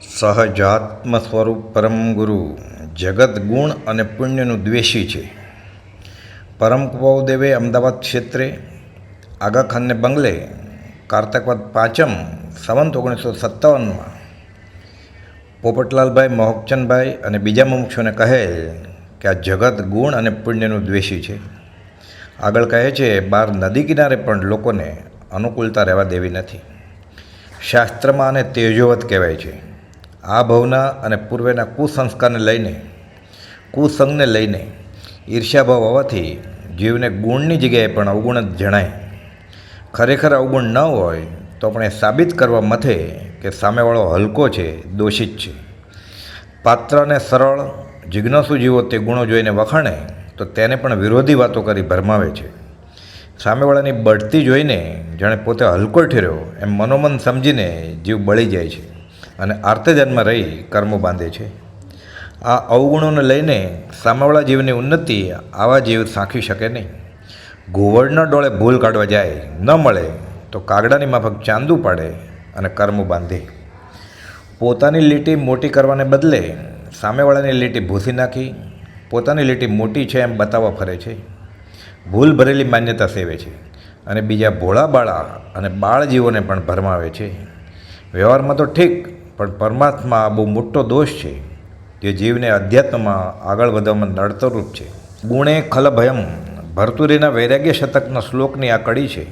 સહજાત્મ સ્વરૂપ પરમ ગુરુ. જગત ગુણ અને પુણ્યનું દ્વેષી છે. પરમ કુપાવદેવે અમદાવાદ ક્ષેત્રે આગાખાનને બંગલે કારતકવદ પાંચમ, સંવંત ઓગણીસો સત્તાવનમાં પોપટલાલભાઈ, મોહકચંદભાઈ અને બીજા મુમુક્ષોને કહેલ કે આ જગત ગુણ અને પુણ્યનું દ્વેષી છે. આગળ કહે છે બહાર નદી કિનારે પણ લોકોને અનુકૂળતા રહેવા દેવી નથી. શાસ્ત્રમાં આને તેજોવત કહેવાય છે. આ ભાવના અને પૂર્વેના કુસંસ્કારને લઈને, કુસંગને લઈને ઈર્ષ્યાભાવ હોવાથી જીવને ગુણની જગ્યાએ પણ અવગુણ જ જણાય. ખરેખર અવગુણ ન હોય તો પણ એ સાબિત કરવા મથે કે સામેવાળો હલકો છે, દોષિત છે. પાત્રને સરળ, જિજ્ઞાસુ જીવો તે ગુણો જોઈને વખાણે તો તેને પણ વિરોધી વાતો કરી ભરમાવે છે. સામેવાળાની બઢતી જોઈને જાણે પોતે હલકો ઠેર્યો, એમ મનોમન સમજીને જીવ બળી જાય છે. અને આર્તજન્મ રહી કર્મો બાંધે છે. આ અવગુણોને લઈને સામેવાળા જીવની ઉન્નતિ આવા જીવ સાંખી શકે નહીં. ઘુવડના ડોળે ભૂલ કાઢવા જાય, ન મળે તો કાગડાની માફક ચાંદુ પાડે અને કર્મો બાંધે. પોતાની લીટી મોટી કરવાને બદલે સામેવાળાની લીટી ભૂસી નાખી, પોતાની લીટી મોટી છે એમ બતાવવા ફરે છે. ભૂલ ભરેલી માન્યતા સેવે છે અને બીજા ભોળા બાળા અને બાળ જીવોને પણ ભરમાવે છે. વ્યવહારમાં તો ઠીક પણ પરમાત્મા આ બહુ મોટો દોષ છે. જે જીવને અધ્યાત્મમાં આગળ વધવામાં નડતરૂપ છે. ગુણે ખલભયમ, ભરતુરીના વૈરાગ્ય શતકના શ્લોકની આ કડી છે.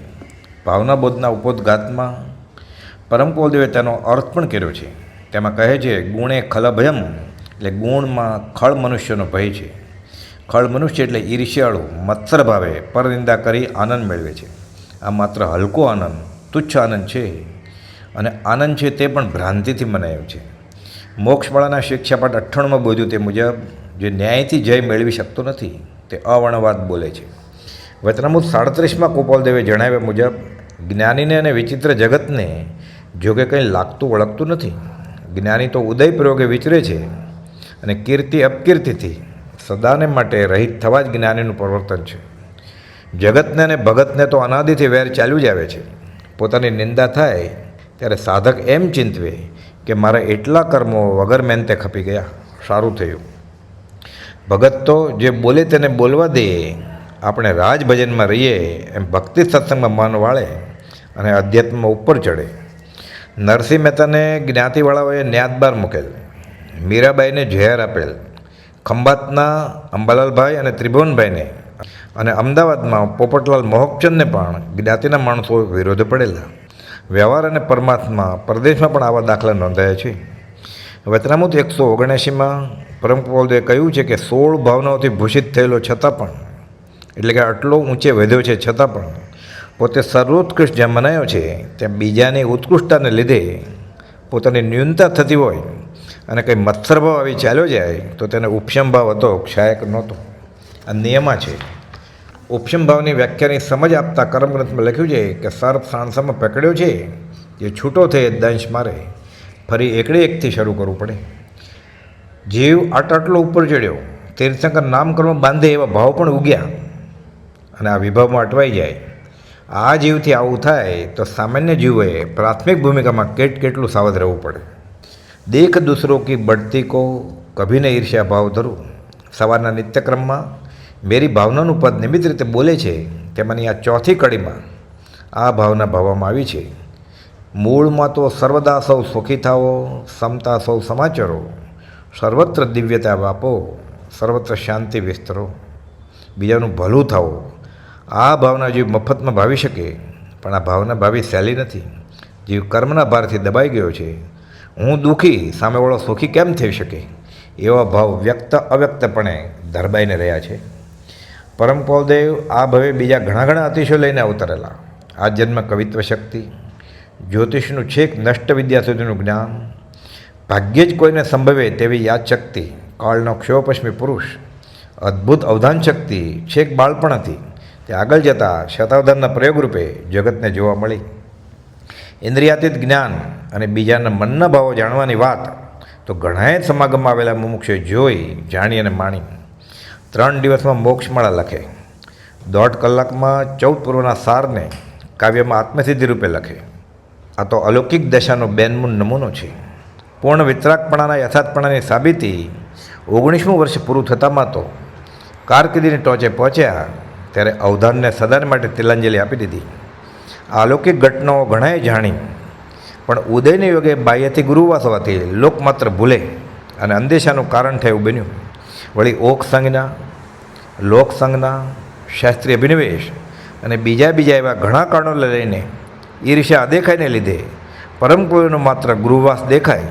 ભાવના બોધના ઉપોદઘાતમાં પરમ કુલદેવે તેનો અર્થ પણ કર્યો છે. તેમાં કહે છે, ગુણે ખલભયમ એટલે ગુણમાં ખળ મનુષ્યનો ભય છે. ખળ મનુષ્ય એટલે ઈર્ષ્યાળુ, મત્સર ભાવે, પરનિંદા કરી આનંદ મેળવે છે. આ માત્ર હલકો આનંદ, તુચ્છ આનંદ છે. અને આનંદ છે તે પણ ભ્રાંતિથી મનાયો છે. મોક્ષવાળાના શિક્ષાપાઠ અઠ્ઠાણુંમાં બોધ્યું તે મુજબ, જે ન્યાયથી જય મેળવી શકતો નથી, તે અવર્ણવાદ બોલે છે. વચનામૃત સાડત્રીસમાં ગોપાલદેવે જણાવ્યા મુજબ, જ્ઞાનીને અને વિચિત્ર જગતને જોકે કંઈ લાગતું વળગતું નથી. જ્ઞાની તો ઉદય પ્રયોગે વિચરે છે અને કીર્તિ અપકીર્તિથી સદાને માટે રહિત થવા જ જ્ઞાનીનું પ્રવર્તન છે. જગતને અને ભગતને તો અનાદિથી વેર ચાલ્યું જ આવે છે. પોતાની નિંદા થાય ત્યારે સાધક એમ ચિંતવે કે મારા એટલા કર્મો વગર મહેનતે ખપી ગયા. સારું થયું. ભગત તો જે બોલે તેને બોલવા દે. આપણે રાજભજનમાં રહીએ એમ ભક્તિ સત્સંગમાં મન વાળે અને અધ્યાત્મમાં ઉપર ચડે. નરસિંહ મહેતાને જ્ઞાતિવાળાઓએ ન્યાદબાર મૂકેલ. મીરાબાઈને ઝેર આપેલ. ખંભાતના અંબાલાલભાઈ અને ત્રિભુવનભાઈને અને અમદાવાદમાં પોપટલાલ મોહકચંદને પણ જ્ઞાતિના માણસો વિરોધ પડેલા. વ્યવહાર અને પરમાત્મા પરદેશમાં પણ આવા દાખલા નોંધાયા છે. વચનામૃત એકસો ઓગણએંશીમાં પરમ કુલદેવે કહ્યું છે કે સોળ ભાવનાઓથી ભૂષિત થયેલો છતાં પણ, એટલે કે આટલો ઊંચે વધ્યો છે છતાં પણ, પોતે સર્વોત્કૃષ્ટ જ્યાં મનાયો છે ત્યાં બીજાની ઉત્કૃષ્ટતાને લીધે પોતાની ન્યૂનતા થતી હોય અને કંઈ મત્સરભાવ આવી ચાલ્યો જાય, તો તેને ઉપશમભાવ હતો, ક્ષાયક નહોતો. આ નિયમા છે. ઉપશમભાવની વ્યાખ્યાની સમજ આપતા કર્મગ્રંથમાં લખ્યું છે કે સર્પ સાણસામાં પકડ્યો છે, જે છૂટો થઈ દંશ મારે. ફરી એકડે એકથી શરૂ કરવું પડે. જીવ આટ આટલો ઉપર ચડ્યો. તીર્થંકર નામકર્મ બાંધે એવા ભાવ પણ ઉગ્યા. અને આ વિભાવમાં અટવાઈ જાય. આ જીવથી આવું થાય તો સામાન્ય જીવોએ પ્રાથમિક ભૂમિકામાં કેટ કેટલું સાવધ રહેવું પડે? દેખ દૂસરો કી બઢતી કો કભીને ઈર્ષ્યા ભાવ ધરું. સવારના નિત્યક્રમમાં મેરી ભાવનાનું પદ નિમિત્ત રીતે બોલે છે તેમાંની આ ચોથી કડીમાં આ ભાવના ભાવવામાં આવી છે. મૂળમાં તો સર્વદા સૌ સુખી થાઓ, સમતા સૌ સમાચારો, સર્વત્ર દિવ્યતા વાપો, સર્વત્ર શાંતિ વિસ્તરો બીજાનું ભલું થાઓ. આ ભાવના જીવ મફતમાં ભાવી શકે, પણ આ ભાવના ભાવી સહેલી નથી. જીવ કર્મના ભારથી દબાઈ ગયો છે. હું દુઃખી, સામેવાળો સુખી કેમ થઈ શકે? એવા ભાવ વ્યક્ત અવ્યક્તપણે ધરબાઈને રહ્યા છે. પરમ પૌલદેવ આ ભવે બીજા ઘણા ઘણા અતિશયો લઈને અવતરેલા. આ જન્મ કવિત્વ શક્તિ, જ્યોતિષનું છેક નષ્ટ વિદ્યા સુધીનું જ્ઞાન. ભાગ્યે જ કોઈને સંભવે તેવી યાદશક્તિ કાળનો ક્ષયોપશ્મી પુરુષ, અદ્ભુત અવધાન શક્તિ, છેક બાળપણથી તે આગળ જતાં શતાવધાનના પ્રયોગરૂપે જગતને જોવા મળી. ઇન્દ્રિયાતીત જ્ઞાન અને બીજાના મનના ભાવો જાણવાની વાત તો ઘણાએ સમાગમમાં આવેલા મુમુક્ષે જોઈ, જાણી અને માણી. ત્રણ દિવસમાં મોક્ષમાળા લખે. દોઢ કલાકમાં ચૌદ પૂર્વના સારને કાવ્યમાં આત્મસિદ્ધિ રૂપે લખે. આ તો અલૌકિક દશાનો બેનમૂન નમૂનો છે. પૂર્ણ વિતરાકપણાના યથાર્થપણાની સાબિતી ઓગણીસમું વર્ષ પૂરું થતાંમાં તો કારકિર્દીની ટોચે પહોંચ્યા ત્યારે અવધાનને સદાન માટે તિલાંજલિ આપી દીધી. આ અલૌકિક ઘટનાઓ ઘણાએ જાણી, પણ ઉદયને યોગે બાહ્યથી ગુરુવાસ હોવાથી લોક માત્ર ભૂલે અને અંદેશાનું કારણ થયું બન્યું. વળી ઓક સંજ્ઞા, લોક સંજ્ઞા, શાસ્ત્રીય અભિનિવેશ અને બીજા બીજા એવા ઘણા કારણો લઈને ઈર્ષ્યા અદેખાઈને લીધે પરમ પુરુષનો માત્ર ગુરુવાસ દેખાય,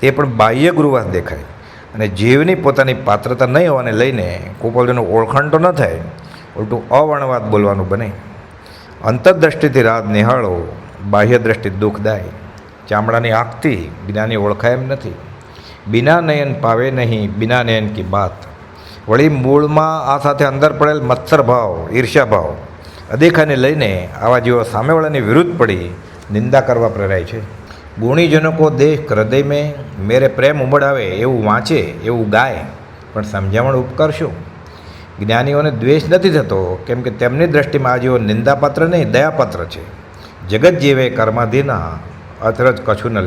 તે પણ બાહ્ય ગુરુવાસ દેખાય. અને જીવની પોતાની પાત્રતા નહીં હોવાને લઈને કોપલજીનું ઓળખાણ તો ન થાય, ઉલટું અવર્ણવાદ બોલવાનું બને. અંતરદ્રષ્ટિથી રાત નિહાળો બાહ્ય દ્રષ્ટિ દુઃખદાય. ચામડાની આંખથી જ્ઞાની ઓળખાય એમ નથી. બિના નયન પાવે નહીં, બિના નયન કી બાત. વળી મૂળમાં આ સાથે અંદર પડેલ મત્સર ભાવ, ઈર્ષ્યા અદેખાને લઈને આવા જીવો સામેવાળાની વિરુદ્ધ પડી નિંદા કરવા પ્રેરાય છે. ગુણીજનો કો દેખ હૃદય મેં, મેરે પ્રેમ ઉમડાવે, એવું વાંચે, એવું ગાય, પણ સમજાવણ ઉપકર જ્ઞાનીઓને દ્વેષ નથી થતો, કેમ કે તેમની દ્રષ્ટિમાં આ જીવો નિંદાપાત્ર નહીં, દયાપાત્ર છે. જગત જીવે કર્માધીના અચરજ કછુ ન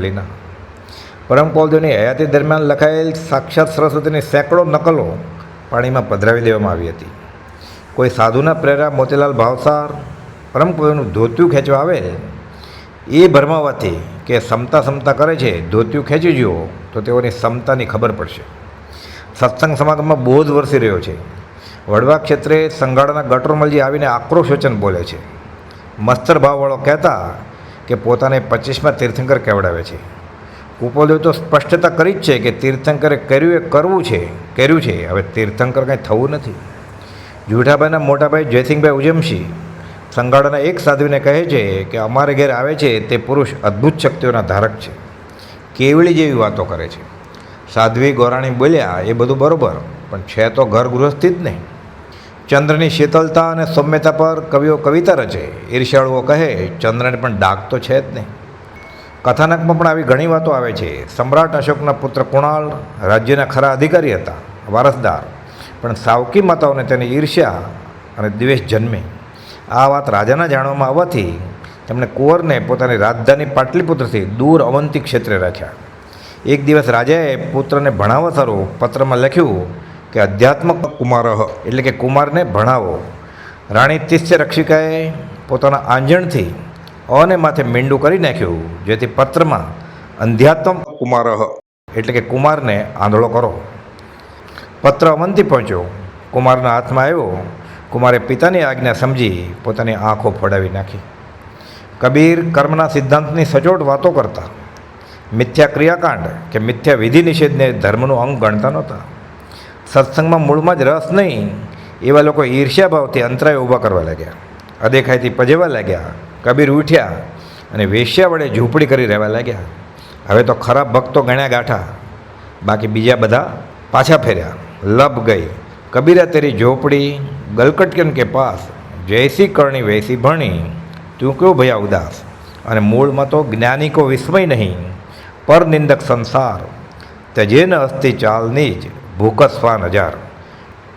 લીના પરમ પૌલદેવની હયાતી દરમિયાન લખાયેલ સાક્ષાત સરસ્વતીની સેંકડો નકલો પાણીમાં પધરાવી દેવામાં આવી હતી. કોઈ સાધુના પ્રેરા, મોતીલાલ ભાવસાર, પરમ પૌલનું ધોતિયું ખેંચવા આવે, એ ભરમાવાથી કે સમતા સમતા કરે છે, ધોતિયું ખેંચી જુઓ, તો તેઓની સમતાની ખબર પડશે. સત્સંગ સમાગમમાં બોધ વરસી રહ્યો છે. વડવા ક્ષેત્રે સંગાડાના ગટરમલજી આવીને આક્રોશ વચન બોલે છે. મસ્તર ભાવવાળો કહેતા કે પોતાને પચીસમાં તીર્થંકર કહેવડાવે છે. કુપોદેવ તો સ્પષ્ટતા કરી જ છે કે તીર્થંકરે કર્યું એ કરવું છે, કર્યું છે. હવે તીર્થંકર કંઈ થવું નથી. જુઠાભાઈના મોટાભાઈ જયસિંહભાઈ ઉજમશી સંગાડાના એક સાધુને કહે છે કે અમારે ઘેર આવે છે તે પુરુષ અદ્ભુત શક્તિઓના ધારક છે. કેવળી જેવી વાતો કરે છે. સાધ્વી ગોરાણી બોલ્યા, એ બધું બરોબર, પણ છે તો ઘર ગૃહસ્થી જ નહીં. ચંદ્રની શીતલતા અને સૌમ્યતા પર કવિઓ કવિતા રચે. ઈર્ષ્યાળુઓ કહે, ચંદ્રને પણ ડાક તો છે જ નહીં. કથાનકમાં પણ આવી ઘણી વાતો આવે છે. સમ્રાટ અશોકના પુત્ર કુણાલ રાજ્યના ખરા અધિકારી હતા, વારસદાર. પણ સાવકી માતાઓને તેની ઈર્ષ્યા અને દ્વેષ જન્મે. આ વાત રાજાના જાણવામાં આવવાથી તેમણે કુંવરને પોતાની રાજધાની પાટલીપુત્રથી દૂર અવંતી ક્ષેત્રે રાખ્યા. એક દિવસ રાજાએ પુત્રને ભણાવવા સારું પત્રમાં લખ્યું કે અધ્યાત્મક કુમાર એટલે કે કુમારને ભણાવો. રાણી તિસ્ય રક્ષિકાએ પોતાના આંજણથી અને માથે મીંડું કરી નાખ્યું જેથી પત્રમાં અંધ્યાત્મ કુમાર એટલે કે કુમારને આંધળો કરો. પત્ર અમનથી પહોંચ્યો. કુમારના હાથમાં આવ્યો. કુમારે પિતાની આજ્ઞા સમજી પોતાની આંખો ફોડાવી નાખી. કબીર કર્મના સિદ્ધાંતની સચોટ વાતો કરતા. મિથ્યા ક્રિયાકાંડ કે મિથ્યા વિધિ નિષેધને ધર્મનું અંગ ગણતા નહોતા. સત્સંગમાં મૂળમાં જ રસ નહીં એવા લોકો ઈર્ષ્યાભાવથી અંતરાય ઊભા કરવા લાગ્યા. અદેખાઈથી પજેવા લાગ્યા. કબીર ઉઠ્યા અને વેશ્યા વડે ઝૂંપડી કરી રહેવા લાગ્યા. હવે તો ખરાબ ભક્તો ગણ્યા ગાંઠા. બાકી બીજા બધા પાછા ફેર્યા. લબ ગઈ. કબીરા તેરી ઝોપડી ગલકટકન કે પાસ? જૈસી કરણી વૈસી ભણી. તું કયો ભયા ઉદાસ? અને મૂળમાં તો જ્ઞાની કો વિસ્મય નહીં. પર નિંદક સંસાર. તજે ન અસ્થિ ચાલની જ ભૂકસ્વાન હજાર.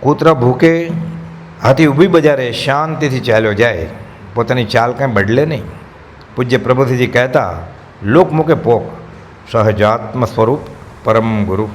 કૂતરા ભૂકે, હાથી ઊભી બજારે શાંતિથી ચાલ્યો જાય. પોતાની ચાલ કાંઈ બદલે નહીં. પૂજ્ય પ્રભુજીજી કહેતા લોકમુખે પોક સહજાત્મ સ્વરૂપ પરમ ગુરુ.